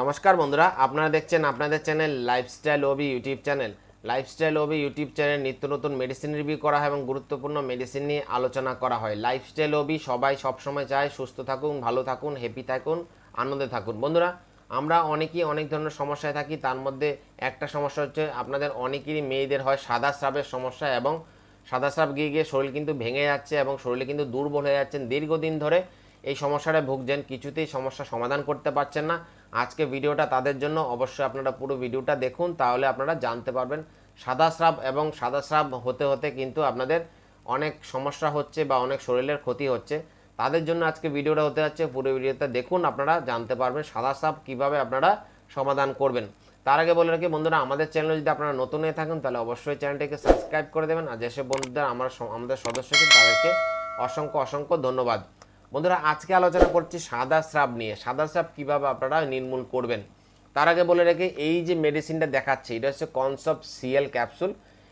নমস্কার বন্ধুরা, আপনারা দেখছেন আপনাদের channel lifestyle OB YouTube channel lifestyle OB YouTube channel নিত্য নতুন মেডিসিন রিভিউ করা হয় এবং গুরুত্বপূর্ণ মেডিসিন নিয়ে আলোচনা করা হয়। লাইফস্টাইল ওবি সবাই সবসময় চায় সুস্থ থাকুন, ভালো থাকুন হ্যাপি থাকুন, আনন্দে থাকুন। বন্ধুরা, আমরা অনেকেই অনেক ধরনের সমস্যায় থাকি, তার মধ্যে একটা সমস্যা হচ্ছে আপনাদের অনেকেরই মেয়েদের হয় সাদা স্রাবের সমস্যা এবং সাদা স্রাব গিয়ে গিয়ে শরীর কিন্তু ভেঙে যাচ্ছে এবং শরীরে কিন্তু দুর্বল হয়ে যাচ্ছেন। দীর্ঘদিন ধরে এই সমস্যাটা ভুগছেন, কিছুতেই সমস্যা সমাধান করতে পারছেন না। আজকে ভিডিওটা তাদের জন্য, অবশ্যই আপনারা পুরো ভিডিওটা দেখুন, তাহলে আপনারা জানতে পারবেন। সাদা স্রাব এবং সাদা স্রাব হতে হতে কিন্তু আপনাদের অনেক সমস্যা হচ্ছে বা অনেক শরীরের ক্ষতি হচ্ছে। তাদের জন্য আজকে ভিডিওটা হতে যাচ্ছে, পুরো ভিডিওটা দেখুন, আপনারা জানতে পারবেন সাদা স্রাব কীভাবে আপনারা সমাধান করবেন। তার আগে বলে রাখি বন্ধুরা, আমাদের চ্যানেলে যদি আপনারা নতুন হয়ে থাকেন, তাহলে অবশ্যই চ্যানেলটিকে সাবস্ক্রাইব করে দেবেন। আর যেসব বন্ধুদের, আমরা আমাদের সদস্য তাদেরকে অসংখ্য অসংখ্য ধন্যবাদ। বন্ধুরা, আজকে আলোচনা করছি সাদা স্রাব নিয়ে। সাদা স্রাব কীভাবে আপনারা নির্মূল করবেন? তার আগে বলে রেখে এই যে মেডিসিনটা দেখাচ্ছে, এটা হচ্ছে কনসেপ্ট সিএল ক্যাপসুল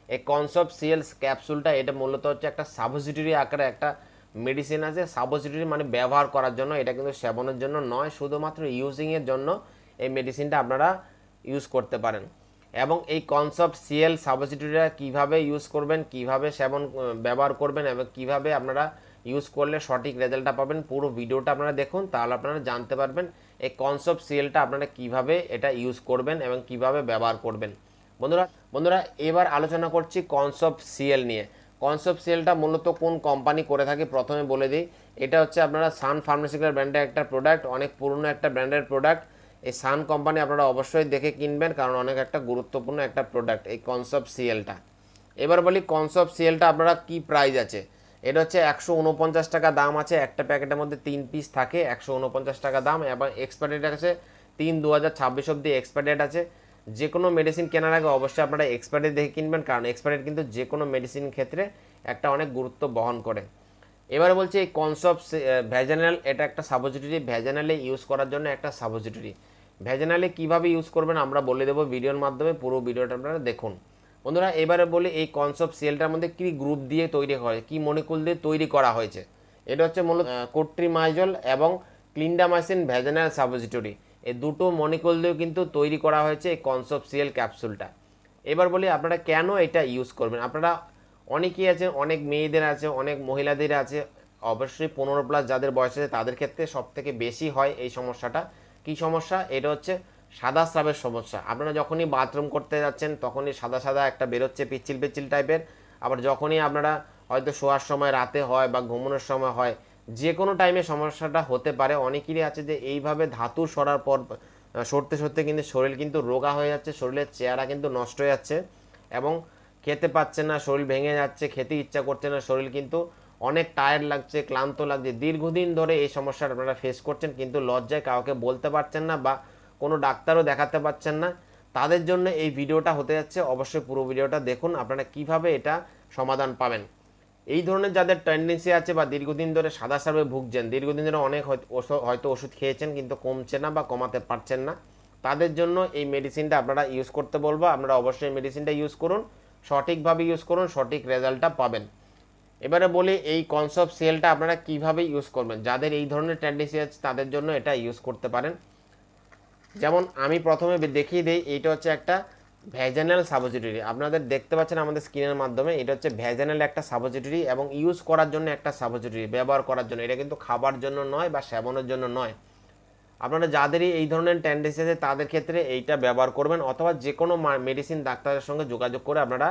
এই কনসেপ্ট সিএল ক্যাপসুলটা এটা মূলত হচ্ছে একটা সাবসিডিরি আকারে একটা মেডিসিন আছে। সাবসিডিরি মানে ব্যবহার করার জন্য, এটা কিন্তু সেবনের জন্য নয়, শুধুমাত্র ইউজিংয়ের জন্য এই মেডিসিনটা আপনারা ইউজ করতে পারেন। এবং এই কনসেপ্ট সিএল সাবসিডিটা কীভাবে ইউজ করবেন, কীভাবে সেবন, ব্যবহার করবেন, এবং কীভাবে আপনারা ইউজ করলে সঠিক রেজাল্টটা পাবেন। পুরো ভিডিওটা আপনারা দেখুন, তাহলে আপনারা জানতে পারবেন এই কনসেপ্ট সিএলটা আপনারা কীভাবে এটা ইউজ করবেন এবং কীভাবে ব্যবহার করবেন। বন্ধুরা বন্ধুরা, এবার আলোচনা করছি কনসেপ্ট সিএল নিয়ে। কনসেপ্ট সিএলটা মূলত কোন কোম্পানি করে থাকে প্রথমে বলে দিই। এটা হচ্ছে আপনারা সান ফার্মাসিউটিক্যাল ব্র্যান্ডের একটা প্রোডাক্ট অনেক পুরনো একটা ব্র্যান্ডের প্রোডাক্ট এই সান কোম্পানি আপনারা অবশ্যই দেখে কিনবেন, কারণ অনেক একটা গুরুত্বপূর্ণ একটা প্রোডাক্ট এই কনসেপ্ট সিএলটা এবার বলি কনসেপ্ট সিএলটা আপনারা কি প্রাইস আছে? এটা হচ্ছে একশো উনপঞ্চাশ টাকা দাম আছে, একটা প্যাকেটের মধ্যে তিন পিস থাকে, একশো উনপঞ্চাশ টাকা দাম এবং এক্সপায়ার ডেট আছে তিন দু হাজার ছাব্বিশ অব্দি এক্সপায়ার ডেট আছে। যে কোনো মেডিসিন কেনার আগে অবশ্যই আপনারা এক্সপায়ার ডেট দেখে কিনবেন, কারণ এক্সপায়ার ডেট কিন্তু যে কোনো মেডিসিন ক্ষেত্রে একটা অনেক গুরুত্ব বহন করে। এবারে বলছি এই কনসেপ্ট ভ্যাজানাল এটা একটা সাবজিটরি ভ্যাজানালে ইউজ করার জন্য একটা সাবজিটরি ভ্যাজানালে কীভাবে ইউজ করবেন আমরা বলে দেবো ভিডিওর মাধ্যমে, পুরো ভিডিওটা আপনারা দেখুন। বন্ধুরা এবারে বলি এই কনসেপ্ট সেলটার মধ্যে কি গ্রুপ দিয়ে তৈরি হয় কি মলিকুল দিয়ে তৈরি করা হয়েছে। এটা হচ্ছে মূলত কোট্রিমাইজল এবং ক্লিন্ডামাইসিন ভ্যাজানাল সাবজিটরি এই দুটো মলিকুল দিয়ে কিন্তু তৈরি করা হয়েছে এই কনসেপ্ট সিএল ক্যাপসুলটা এবার বলি আপনারা কেন এটা ইউজ করবেন? আপনারা অনেকেই আছে অনেক মেয়েদের আছে অনেক মহিলাদের আছে অবশ্যই পনেরো প্লাস যাদের বয়স আছে তাদের ক্ষেত্রে সব থেকে বেশি হয় এই সমস্যাটা। কি সমস্যা? এটা হচ্ছে সাদা স্রাবের সমস্যা। আপনারা যখনই বাথরুম করতে যাচ্ছেন, তখনই সাদা সাদা একটা বেরোচ্ছে, পিচ্ছিল পিচ্ছিল টাইপের আবার যখনই আপনারা হয়তো শোয়ার সময় রাতে হয় বা ঘুমানোর সময় হয়, যে কোনো টাইমে সমস্যাটা হতে পারে। অনেকেরই আছে যে এইভাবে ধাতু সরার পর সরতে সরতে কিন্তু শরীর কিন্তু রোগা হয়ে যাচ্ছে, শরীরের চেহারা কিন্তু নষ্ট হয়ে যাচ্ছে এবং খেতে পাচ্ছে না, শরীর ভেঙে যাচ্ছে, খেতে ইচ্ছা করছে না, শরীর কিন্তু অনেক টায়ার্ড লাগছে, ক্লান্ত লাগছে। দীর্ঘদিন ধরে এই সমস্যাটা আপনারা ফেস করছেন, কিন্তু লজ্জায় কাউকে বলতে পারছেন না বা কোনো ডাক্তারও দেখাতে পারছেন না। তাদের জন্য এই ভিডিওটা হতে যাচ্ছে। অবশ্যই পুরো ভিডিওটা দেখুন, আপনারা কীভাবে এটা সমাধান পাবেন। এই ধরনের যাদের টেন্ডেন্সি আছে বা দীর্ঘদিন ধরে সাদা সার্ভে ভুগছেন, দীর্ঘদিন ধরে অনেক হয়তো ওষুধ- খেয়েছেন কিন্তু কমছে না বা কমাতে পারছেন না, তাদের জন্য এই মেডিসিনটা আপনারা ইউজ করতে বলব। আপনারা অবশ্যই মেডিসিনটা ইউজ করুন, সঠিকভাবে ইউজ করুন, সঠিক রেজাল্টটা পাবেন। এবারে বলি, এই কনসেপ্ট সেলটা আপনারা কীভাবে ইউজ করবেন? যাদের এই ধরনের টেন্ডেন্সি আছে, তাদের জন্য এটা ইউজ করতে পারেন। যেমন আমি প্রথমে দেখিয়ে দিই, এইটা হচ্ছে একটা ভ্যাজানাল সাবজিটরি আপনাদের দেখতে পাচ্ছেন আমাদের স্ক্রিনের মাধ্যমে, এটা হচ্ছে ভ্যাজানাল একটা সাবজিটরি এবং ইউজ করার জন্য একটা সাবজিটরি ব্যবহার করার জন্য। এটা কিন্তু খাবার জন্য নয় বা সেবনের জন্য নয়। আপনারা যাদেরই এই ধরনের টেন্ডেন্সি আছে, তাদের ক্ষেত্রে এইটা ব্যবহার করবেন অথবা যে কোনো মেডিসিন ডাক্তারের সঙ্গে যোগাযোগ করে আপনারা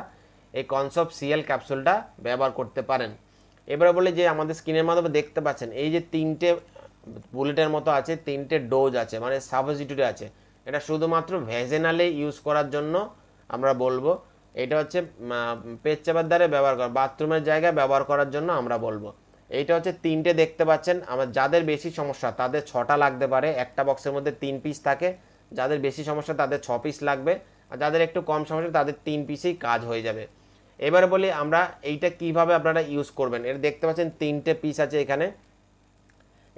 এই কনসেপ্ট সিএল ক্যাপসুলটা ব্যবহার করতে পারেন। এবারে বলে যে আমাদের স্ক্রিনের মাধ্যমে দেখতে পাচ্ছেন, এই যে তিনটে বুলেটের মতো আছে, তিনটে ডোজ আছে মানে সাবজিটুরি আছে। এটা শুধুমাত্র ভেজেনালে ইউজ করার জন্য আমরা বলব। এটা হচ্ছে পেচ্চাবার দ্বারে ব্যবহার করা, বাথরুমের জায়গায় ব্যবহার করার জন্য আমরা বলব। এইটা হচ্ছে তিনটে দেখতে পাচ্ছেন। আমার যাদের বেশি সমস্যা, তাদের ছটা লাগতে পারে। একটা বক্সের মধ্যে তিন পিস থাকে। যাদের বেশি সমস্যা, তাদের ছ পিস লাগবে। আর যাদের একটু কম সমস্যা, তাদের তিন পিসেই কাজ হয়ে যাবে। এবারে বলি আমরা এইটা কীভাবে আপনারা ইউজ করবেন? এটা দেখতে পাচ্ছেন তিনটে পিস আছে এখানে।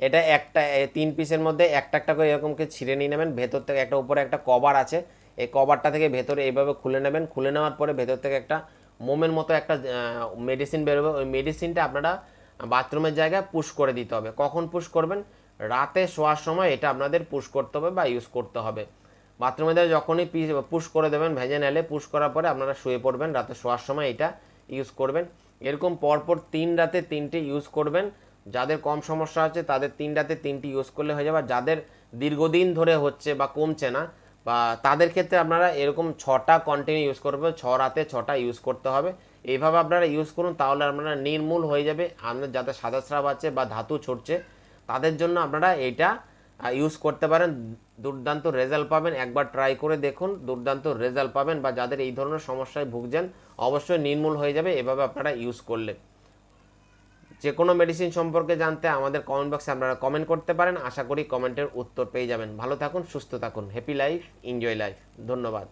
এটা একটা তিন পিসের মধ্যে একটা একটা করে এরকমকে ছিঁড়ে নিয়ে নেবেন। ভেতর থেকে একটা উপরে একটা কভার আছে। এই কভারটা থেকে ভেতরে এইভাবে খুলে নেবেন। খুলে নেওয়ার পরে ভেতর থেকে একটা মোমের মতো একটা মেডিসিন বেরোবে। ওই মেডিসিনটা আপনারা বাথরুমের জায়গায় পুশ করে দিতে হবে। কখন পুশ করবেন? রাতে শোয়ার সময় এটা আপনাদের পুশ করতে হবে বা ইউজ করতে হবে। বাথরুমে দিয়ে যখনই পুশ করে দেবেন, ভেজে নেলে পুশ করার পরে আপনারা শুয়ে পড়বেন। রাতে শোয়ার সময় এটা ইউজ করবেন। এরকম পরপর তিন রাতে তিনটে ইউজ করবেন। যাদের কম সমস্যা আছে তাদের তিন রাতে তিনটি ইউজ করলে হয়ে যাবে। যাদের দীর্ঘদিন ধরে হচ্ছে বা কমছে না, বা তাদের ক্ষেত্রে আপনারা এরকম ছটা কন্টিনিউ ইউজ করবে ছ রাতে ছটা ইউজ করতে হবে। এইভাবে আপনারা ইউজ করুন, তাহলে আপনারা নির্মূল হয়ে যাবে। আপনার যাদের সাদা স্রাব আছে বা ধাতু ছড়ছে তাদের জন্য আপনারা এটা ইউজ করতে পারেন। দুর্দান্ত রেজাল্ট পাবেন। একবার ট্রাই করে দেখুন, দুর্দান্ত রেজাল্ট পাবেন। বা যাদের এই ধরনের সমস্যায় ভুগছেন, অবশ্যই নির্মূল হয়ে যাবে। এভাবে আপনারা ইউজ করলে। যে কোনো মেডিসিন সম্পর্কে জানতে আমাদের কমেন্ট বক্সে আপনারা কমেন্ট করতে পারেন। আশা করি কমেন্টের উত্তর পেয়ে যাবেন। ভালো থাকুন, সুস্থ থাকুন। হ্যাপি লাইফ এনজয় লাইফ ধন্যবাদ।